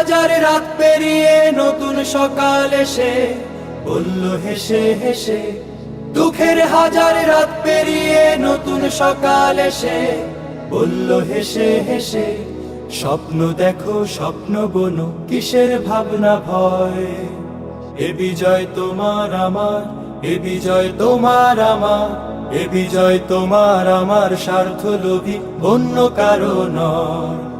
হাজার রাত পেরিয়ে নতুন সকাল এসে বলল, হেসে হেসে। দুঃখের হাজার রাত পেরিয়ে নতুন সকাল এসে বলল, হেসে হেসে। স্বপ্ন দেখো, স্বপ্ন বনো, কিসের ভাবনা ভয়? এ বিজয় তোমার আমার, এ বিজয় তোমার আমার, এ বিজয় তোমার আমার স্বার্থ লোভী অন্য কারও নয়।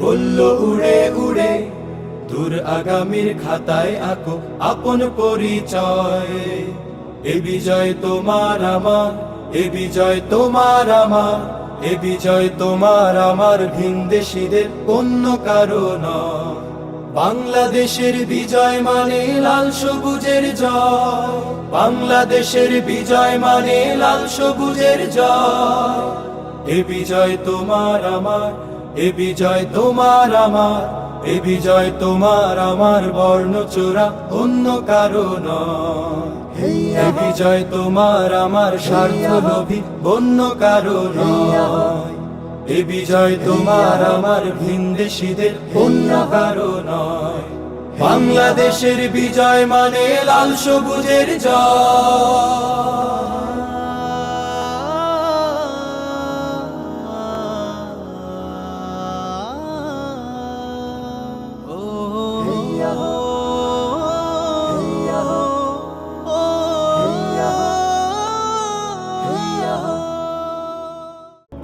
বলল, উড়ে উড়ে দূর আগামীর খাতায় আঁকো আপন পরিচয়। এ বিজয় তোমার আমার, এ বিজয় তোমার আমার, এ বিজয় তোমার আমার ভিনদেশীদের অন্য কারও নয়। বাংলাদেশের বিজয় মানে লাল সবুজের জয়। বাংলাদেশের বিজয় মানে লাল সবুজের জয়। এ বিজয় তোমার আমার এ বিজয় তোমার আমার এ বিজয় তোমার আমার বর্ণচোরা অন্য কারও নয়। এ বিজয় তোমার আমার স্বার্থ লোভী অন্য কারও নয়। এ বিজয় তোমার আমার ভিনদেশীদের অন্য কারও নয়। বাংলাদেশের বিজয় মানে লাল সবুজের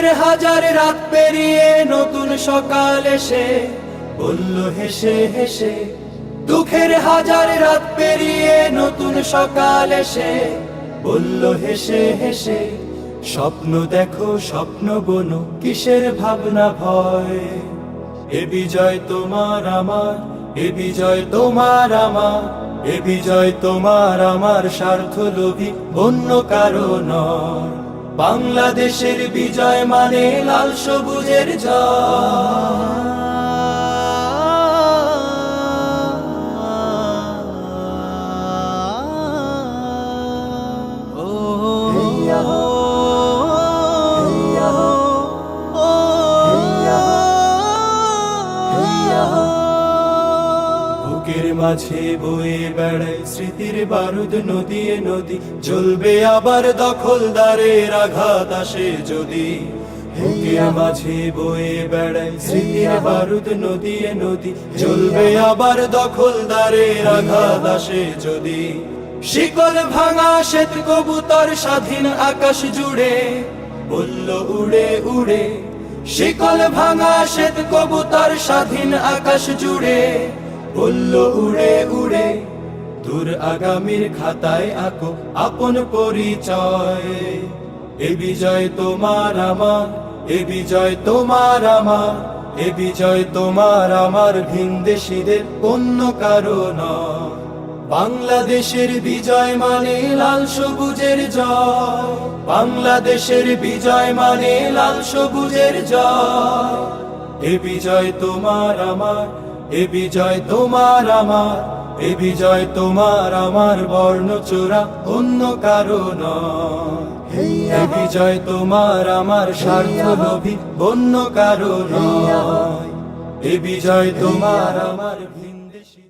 দুঃখের হাজার রাত পেরিয়ে নতুন সকাল এসে বলল, হেসে হেসে। দুঃখের হাজার রাত পেরিয়ে নতুন সকাল এসে বলল, হেসে হেসে। স্বপ্ন দেখো, স্বপ্ন বনো কিসের ভাবনা ভয়? এ বিজয় তোমার আমার, এ বিজয় তোমার আমার, এ বিজয় তোমার আমার স্বার্থ লোভী অন্য কারও নয়। বাংলাদেশের বিজয় মানে লাল সবুজের বুকের মাঝে বয়ে বেড়ায় স্মৃতির বারুদ নদীয়ে নদী, জ্বলবে আবার দখলদারের আঘাত আসে যদি। মাঝে বয়ে বেড়ায় স্মৃতির বারুদ নদীয়ে নদী, জ্বলবে আবার দখলদারের আঘাত আসে যদি। শিকল ভাঙা শ্বেত কবুতর স্বাধীন আকাশ জুড়ে, বলল উড়ে উড়ে। শিকল ভাঙা শ্বেত কবুতর স্বাধীন আকাশ জুড়ে, বলল উড়ে উড়ে। দূর আগামীর খাতায় আঁকো আপন পরিচয়। এ বিজয় তোমার আমার, এ বিজয় তোমার আমার, এ বিজয় তোমার আমার ভিনদেশীদের অন্য কারণ বাংলাদেশের বিজয় মানে লাল সবুজের জয়। বাংলাদেশের বিজয় মানে লাল সবুজের জয়। এ বিজয় তোমার আমার, এ বিজয় তোমার আমার এ বিজয় তোমার আমার বর্ণ চোরা অন্য কারণ এ বিজয় তোমার আমার স্বার্থ লোভী অন্য কারণ এ বিজয় তোমার আমার ভিনদেশীদের